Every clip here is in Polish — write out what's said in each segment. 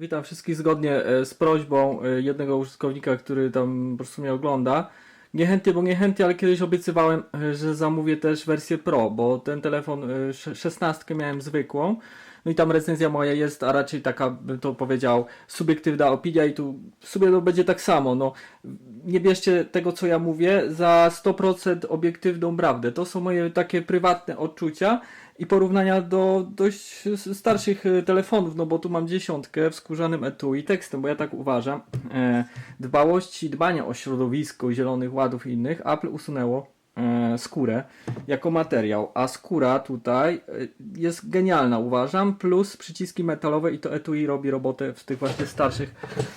Witam wszystkich zgodnie e, z prośbą e, jednego użytkownika, który tam po prostu mnie ogląda. Niechętnie, bo niechętnie, ale kiedyś obiecywałem, e, że zamówię też wersję Pro, bo ten telefon e, sze- 16 miałem zwykłą. No i tam recenzja moja jest, a raczej taka, bym to powiedział, subiektywna opinia i tu w sumie to będzie tak samo. No, nie bierzcie tego, co ja mówię, za 100% obiektywną prawdę. To są moje takie prywatne odczucia i porównania do dość starszych e, telefonów, no bo tu mam dziesiątkę w skórzanym etui tekstem, bo ja tak uważam. E, dbałości, dbania o środowisko, zielonych ładów i innych, Apple usunęło skórę jako materiał, a skóra tutaj e, jest genialna uważam, plus przyciski metalowe i to etui robi robotę w tych właśnie starszych,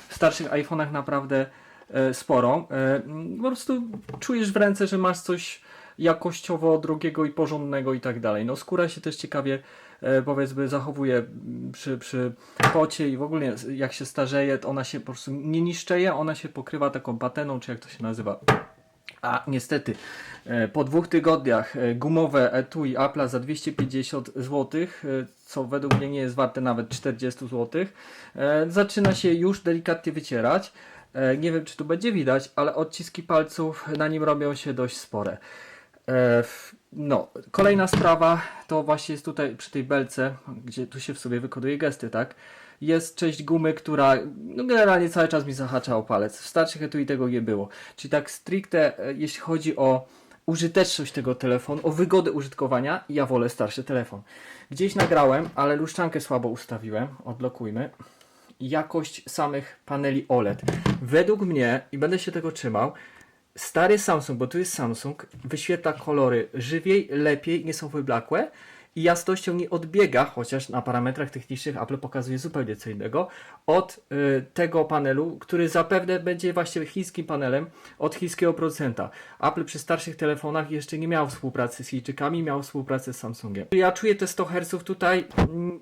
starszych iPhone'ach naprawdę e, sporą. E, po prostu czujesz w ręce, że masz coś jakościowo drogiego i porządnego i tak dalej. No skóra się też ciekawie e, powiedzmy zachowuje przy, przy pocie i w ogóle jak się starzeje, to ona się po prostu nie niszczeje, ona się pokrywa taką pateną, czy jak to się nazywa. A niestety, e, po dwóch tygodniach e, gumowe etui Apple'a za 250 zł, e, co według mnie nie jest warte nawet 40 zł, zaczyna się już delikatnie wycierać. Nie wiem, czy tu będzie widać, ale odciski palców na nim robią się dość spore. No, kolejna sprawa to właśnie jest tutaj przy tej belce, gdzie tu się w sobie wykoduje gesty, tak? Jest część gumy, która no generalnie cały czas mi zahacza o palec. W starszych etui tego nie było. Czyli tak stricte, e, jeśli chodzi o użyteczność tego telefonu, o wygodę użytkowania, ja wolę starszy telefon. Gdzieś nagrałem, ale luszczankę słabo ustawiłem. Odblokujmy jakość samych paneli OLED. Według mnie, i będę się tego trzymał, stary Samsung, bo tu jest Samsung, wyświetla kolory żywiej, lepiej, nie są wyblakłe i jasnością nie odbiega, chociaż na parametrach technicznych Apple pokazuje zupełnie co innego, od y, tego panelu, który zapewne będzie właśnie chińskim panelem od chińskiego producenta. Apple przy starszych telefonach jeszcze nie miał współpracy z Chińczykami, miał współpracę z Samsungiem. Ja czuję te 100 Hz tutaj, mm,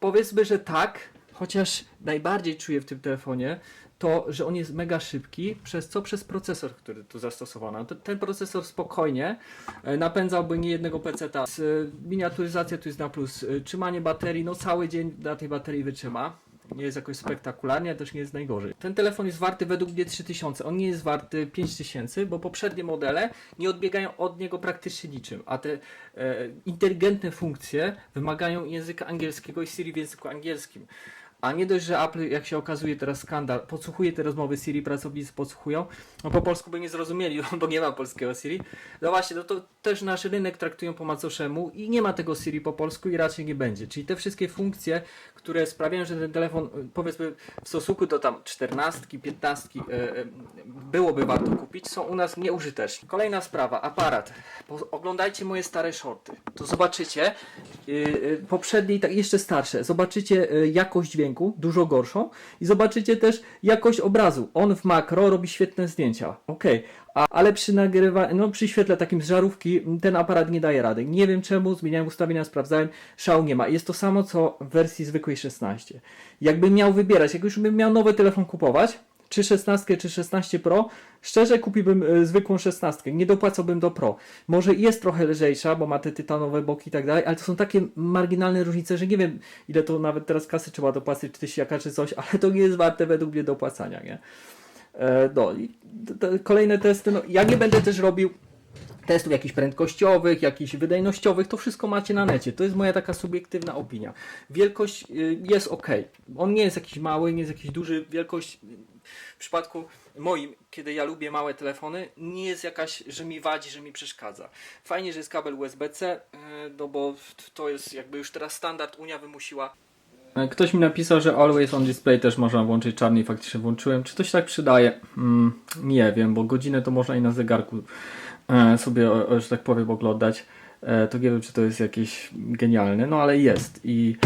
powiedzmy, że tak, chociaż najbardziej czuję w tym telefonie to, że on jest mega szybki, przez co? Przez procesor, który tu zastosowano. To- Ten procesor spokojnie e, napędzałby nie jednego PC-ta. Z, e, Miniaturyzacja tu jest na plus. E, Trzymanie baterii, no cały dzień na tej baterii wytrzyma. Nie jest jakoś spektakularnie, ale też nie jest najgorzej. Ten telefon jest warty według mnie 3000. On nie jest warty 5000, bo poprzednie modele nie odbiegają od niego praktycznie niczym. A te e, inteligentne funkcje wymagają języka angielskiego i Siri w języku angielskim. A nie dość, że Apple, jak się okazuje teraz skandal, podsłuchuje te rozmowy Siri, pracownicy podsłuchują, no po polsku by nie zrozumieli, bo nie ma polskiego Siri. No właśnie, no to też nasz rynek traktują po macoszemu i nie ma tego Siri po polsku i raczej nie będzie. Czyli te wszystkie funkcje, które sprawiają, że ten telefon, y, powiedzmy w stosunku do tam 14, 15 e, e, byłoby warto kupić, są u nas nieużyteczne. Kolejna sprawa, aparat. Oglądajcie moje stare shorty, to zobaczycie, y, y, poprzednie i tak jeszcze starsze, zobaczycie y, jakość dźwięku, dużo gorszą i zobaczycie też jakość obrazu. On w makro robi świetne zdjęcia, okej, a ale przy nagrywaniu, no przy świetle takim z żarówki ten aparat nie daje rady. Nie wiem czemu, zmieniałem ustawienia, sprawdzałem, szału nie ma. Jest to samo co w wersji zwykłej 16. Jakbym miał wybierać, jak już bym miał nowy telefon kupować, czy 16, czy 16 Pro, szczerze kupiłbym y, zwykłą 16, nie dopłacałbym do Pro. Może jest trochę lżejsza, bo ma te tytanowe boki i tak dalej, ale to są takie marginalne różnice, że nie wiem ile to nawet teraz kasy trzeba dopłacić, czy tysiaka, czy coś, ale to nie jest warte według mnie dopłacania, nie? E, no i te, te kolejne testy, no ja nie będę też robił testów jakichś prędkościowych, jakichś wydajnościowych, to wszystko macie na necie. To jest moja taka subiektywna opinia. Wielkość y, jest ok. On nie jest jakiś mały, nie jest jakiś duży. Wielkość w przypadku moim, kiedy ja lubię małe telefony, nie jest jakaś, że mi wadzi, że mi przeszkadza. Fajnie, że jest kabel USB-C, y, no bo to jest jakby już teraz standard, Unia wymusiła. E, Ktoś mi napisał, że Always on Display też można włączyć czarny i faktycznie włączyłem. Czy to się tak przydaje? Mm, nie wiem, bo godzinę to można i na zegarku e, sobie, że tak powiem, oglądać. E, to nie wiem, czy to jest jakieś genialne, no ale jest. I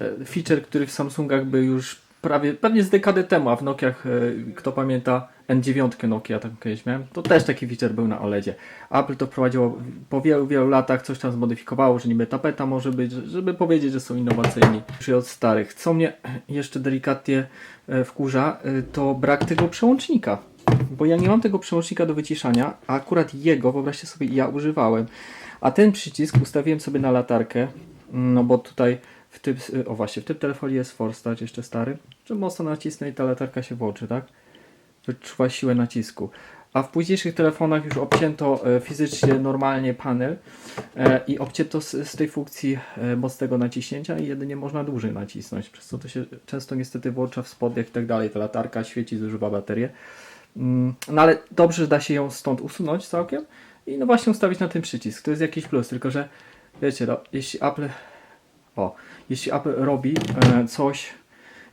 e, feature, który w Samsungach by już prawie, pewnie z dekadę temu, a w Nokiach, e, kto pamięta, N9 Nokia, tak kiedyś miałem, to też taki feature był na OLEDzie. Apple to wprowadziło po wielu, wielu latach, coś tam zmodyfikowało, że niby tapeta może być, żeby powiedzieć, że są innowacyjni już od starych. Co mnie jeszcze delikatnie e, wkurza, e, to brak tego przełącznika. Bo ja nie mam tego przełącznika do wyciszania, a akurat jego, wyobraźcie sobie, ja używałem. A ten przycisk ustawiłem sobie na latarkę, no bo tutaj w tym, o właśnie, w tym telefonie jest Touch jeszcze stary, że mocno nacisnę i ta latarka się włączy, tak? Wyczuwa siłę nacisku. A w późniejszych telefonach już obcięto e, fizycznie normalnie panel e, i obcięto z, z tej funkcji e, mocnego naciśnięcia i jedynie można dłużej nacisnąć, przez co to się często niestety włącza w spodniach i tak dalej. Ta latarka świeci, zużywa baterię. Mm, No ale dobrze, że da się ją stąd usunąć całkiem i no właśnie ustawić na ten przycisk. To jest jakiś plus, tylko że wiecie, no, jeśli Apple o, jeśli Apple robi e, coś,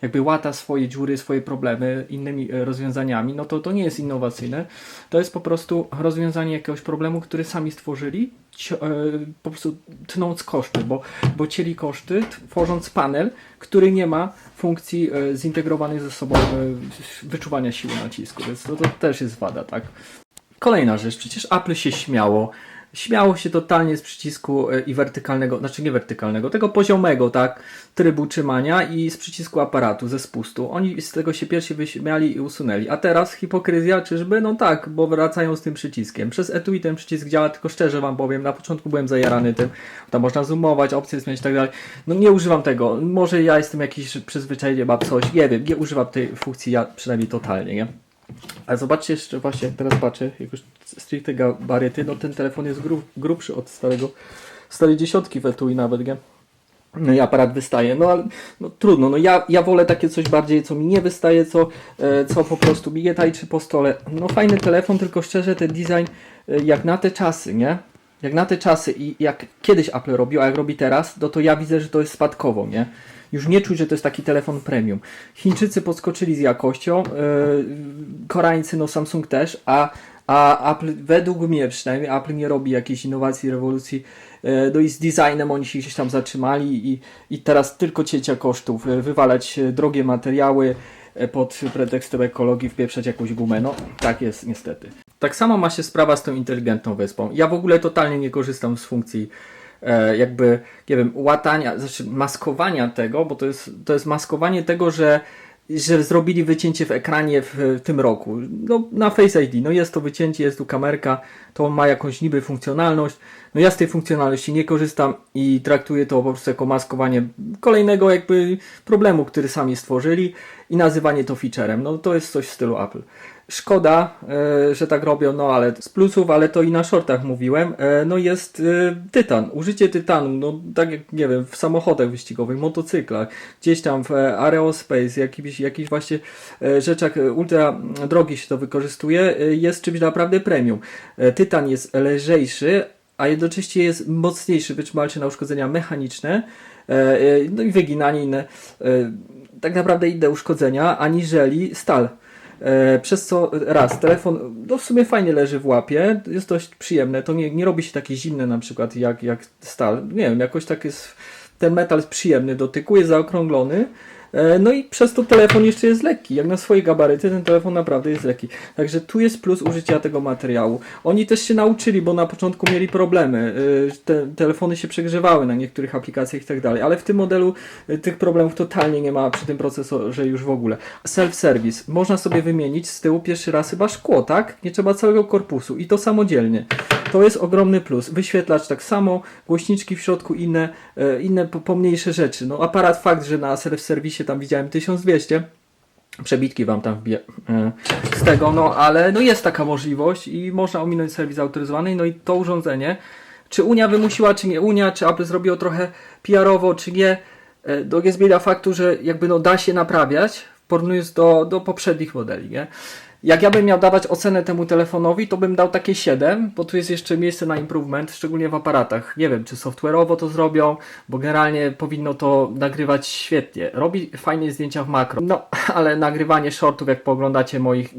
jakby łata swoje dziury, swoje problemy innymi e, rozwiązaniami, no to to nie jest innowacyjne. To jest po prostu rozwiązanie jakiegoś problemu, który sami stworzyli, e, po prostu tnąc koszty, bo, bo cieli koszty, tworząc panel, który nie ma funkcji zintegrowanej ze sobą wyczuwania siły nacisku, więc to, to też jest wada, tak? Kolejna rzecz, przecież Apple się śmiało. Śmiało się totalnie z przycisku e, i wertykalnego, znaczy nie wertykalnego, tego poziomego, tak, trybu trzymania i z przycisku aparatu, ze spustu. Oni z tego się pierwsi wyśmiali i usunęli. A teraz hipokryzja, czyżby? No tak, bo wracają z tym przyciskiem. Przez etui ten przycisk działa, tylko szczerze wam powiem, na początku byłem zajarany tym, tam można zoomować, opcje zmieniać i tak dalej. No nie używam tego. Może ja jestem jakiś przyzwyczajenie, mam coś, nie wiem, nie używam tej funkcji ja przynajmniej totalnie, nie? Ale zobaczcie jeszcze właśnie, teraz patrzę, jak już stricte gabaryty, no ten telefon jest grub, grubszy od starego, starej dziesiątki w etui nawet, nie? No i aparat wystaje, no ale no, trudno, no ja, ja wolę takie coś bardziej, co mi nie wystaje, co, e, co po prostu mi nie tajczy po stole. No fajny telefon, tylko szczerze ten design e, jak na te czasy, nie? Jak na te czasy i jak kiedyś Apple robił, a jak robi teraz, no to ja widzę, że to jest spadkowo, nie? Już nie czuć, że to jest taki telefon premium. Chińczycy podskoczyli z jakością, yy, Koreańcy, no Samsung też, a, a Apple, według mnie przynajmniej, Apple nie robi jakiejś innowacji, rewolucji. Yy, no i z designem oni się gdzieś tam zatrzymali i, i teraz tylko cięcia kosztów, yy, wywalać drogie materiały pod pretekstem ekologii, wpieprzać jakąś gumę. No tak jest niestety. Tak samo ma się sprawa z tą inteligentną wyspą. Ja w ogóle totalnie nie korzystam z funkcji e, jakby, nie wiem, łatania, znaczy maskowania tego, bo to jest, to jest maskowanie tego, że że zrobili wycięcie w ekranie w, w tym roku. No, na Face ID, no jest to wycięcie, jest tu kamerka, to ma jakąś niby funkcjonalność. No ja z tej funkcjonalności nie korzystam i traktuję to po prostu jako maskowanie kolejnego jakby problemu, który sami stworzyli i nazywanie to featurem. No to jest coś w stylu Apple. Szkoda, e, że tak robią, no ale z plusów, ale to i na shortach mówiłem, e, no jest e, tytan. Użycie tytanu, no tak jak, nie wiem, w samochodach wyścigowych, motocyklach, gdzieś tam w aerospace, jakichś, jakichś właśnie rzeczach ultra drogich się to wykorzystuje, jest czymś naprawdę premium. Tytan jest lżejszy, a jednocześnie jest mocniejszy, wytrzymalszy na uszkodzenia mechaniczne, no i wyginanie inne, e, tak naprawdę inne uszkodzenia, aniżeli stal. E, przez co raz, telefon no w sumie fajnie leży w łapie, jest dość przyjemne, to nie, nie robi się takie zimne na przykład jak, jak stal, nie wiem, jakoś tak jest, ten metal jest przyjemny do tyku, jest zaokrąglony, e, no i przez to telefon jeszcze jest lekki, jak na swoje gabaryty ten telefon naprawdę jest lekki, także tu jest plus użycia tego materiału. Oni też się nauczyli, bo na początku mieli problemy, e, te telefony się przegrzewały na niektórych aplikacjach i tak dalej, ale w tym modelu e, tych problemów totalnie nie ma przy tym procesorze już w ogóle. Self-service. Można sobie wymienić z tyłu pierwszy raz chyba szkło, tak? Nie trzeba całego korpusu i to samodzielnie. To jest ogromny plus. Wyświetlacz tak samo, głośniczki w środku, inne, e, inne po- pomniejsze rzeczy. No aparat fakt, że na self-service tam widziałem 1200, przebitki wam tam wbiję e, z tego, no ale no jest taka możliwość i można ominąć serwis autoryzowany, no i to urządzenie, czy Unia wymusiła, czy nie Unia, czy Apple zrobiło trochę PR-owo, czy nie, e, to nie zmienia faktu, że jakby no da się naprawiać, porównując do, do poprzednich modeli, nie? Jak ja bym miał dawać ocenę temu telefonowi, to bym dał takie 7, bo tu jest jeszcze miejsce na improvement, szczególnie w aparatach. Nie wiem, czy software'owo to zrobią, bo generalnie powinno to nagrywać świetnie. Robi fajnie zdjęcia w makro, no ale nagrywanie shortów, jak pooglądacie moich,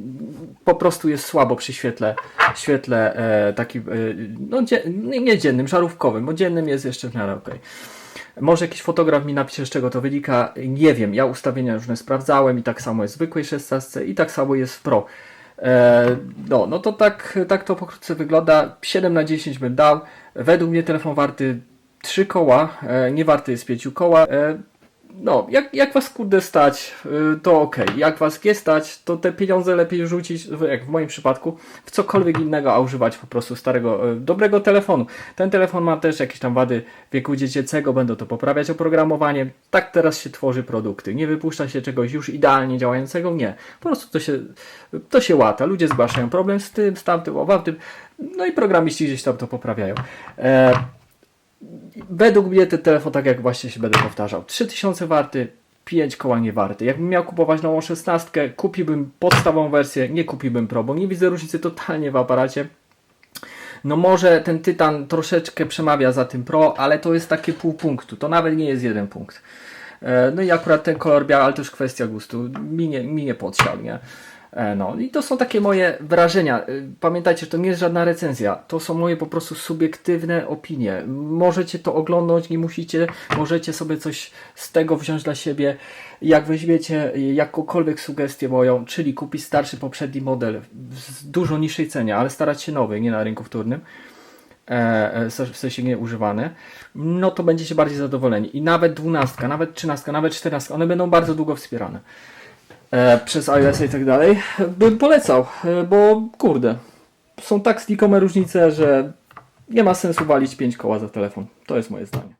po prostu jest słabo przy świetle, świetle e, takim, e, no dzie, nie dziennym, żarówkowym, bo dziennym jest jeszcze w miarę okej. Może jakiś fotograf mi napisze, z czego to wynika. Nie wiem, ja ustawienia różne sprawdzałem i tak samo jest w zwykłej 16 i tak samo jest w Pro. E, no, no to tak, tak to pokrótce wygląda. 7 na 10 bym dał. Według mnie telefon warty 3 koła, e, nie warty jest 5 koła. No, jak, jak was kurde stać, y, to ok. Jak was nie stać, to te pieniądze lepiej rzucić, jak w moim przypadku, w cokolwiek innego, a używać po prostu starego, y, dobrego telefonu. Ten telefon ma też jakieś tam wady wieku dziecięcego, będą to poprawiać oprogramowanie. Tak teraz się tworzy produkty. Nie wypuszcza się czegoś już idealnie działającego, nie. Po prostu to się, to się łata. Ludzie zgłaszają problem z tym, z tamtym, owa tym. No i programiści gdzieś tam to poprawiają. E, według mnie ten telefon, tak jak właśnie się będę powtarzał, 3000 warty, 5 koła nie warty. Jakbym miał kupować nową 16, kupiłbym podstawową wersję, nie kupiłbym Pro, bo nie widzę różnicy totalnie w aparacie. No może ten Tytan troszeczkę przemawia za tym Pro, ale to jest takie pół punktu, to nawet nie jest jeden punkt. E, No i akurat ten kolor biały, ale już kwestia gustu, mi nie, mi nie podsiadł, nie? E, No i to są takie moje wrażenia. E, Pamiętajcie, że to nie jest żadna recenzja. To są moje po prostu subiektywne opinie. Możecie to oglądać, nie musicie. Możecie sobie coś z tego wziąć dla siebie. Jak weźmiecie jakąkolwiek sugestię moją, czyli kupić starszy poprzedni model w dużo niższej cenie, ale starać się nowy, nie na rynku wtórnym e, w sensie nie używane, no to będziecie bardziej zadowoleni. I nawet 12, nawet 13, nawet 14, one będą bardzo długo wspierane e, przez iOS i tak dalej, bym polecał, e, bo kurde, są tak znikome różnice, że nie ma sensu walić 5 koła za telefon. To jest moje zdanie.